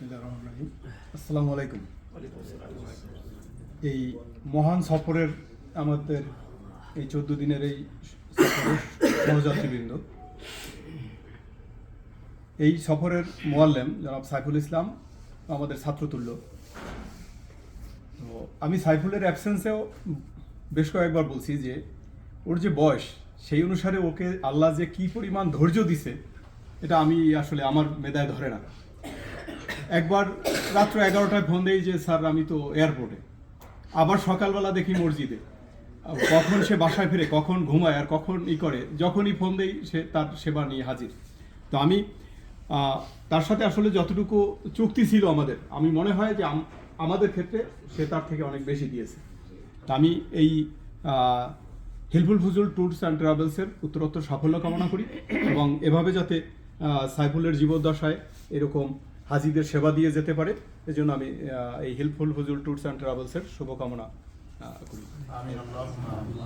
বিসমিল্লাহির আসসালামু আলাইকুম। এই মহান সফরের আমাদের এই চোদ্দ দিনের এই সফরের সহযাত্রীবৃন্দ। এই সফরের মোয়াল্লেম জনাব সাইফুল ইসলাম আমাদের ছাত্রতুল্য। তো আমি সাইফুলের অ্যাবসেন্সেও বেশ কয়েকবার বলছি যে ওর যে বয়স সেই অনুসারে ওকে আল্লাহ যে কি পরিমাণ ধৈর্য দিছে এটা আমি আসলে আমার মেদায় ধরে না। একবার রাত্র এগারোটায় ফোন দেই যে, স্যার, আমি তো এয়ারপোর্টে। আবার সকালবেলা দেখি মসজিদে। কখন সে বাসায় ফিরে, কখন ঘুমায় আর কখন ই করে, যখনই ফোন দেই সে তার সেবা নিয়ে হাজির। তো আমি তার সাথে আসলে যতটুকু চুক্তি ছিল আমাদের, আমি মনে হয় যে আম- আমাদের ক্ষেত্রে সে তার থেকে অনেক বেশি দিয়েছে। তা আমি এই হেল্পফুল ফুজুল ট্যুরস অ্যান্ড ট্রাভেলসের উত্তরোত্তর সাফল্য কামনা করি এবং এভাবে যাতে সাইফুলের জীবদ্দশায় এরকম হাজিদের সেবা দিয়ে যেতে পারে। এজন্য আমি এই হেল্পফুল ফুজুল ট্যুরস অ্যান্ড ট্রাভেলসের শুভকামনা করি।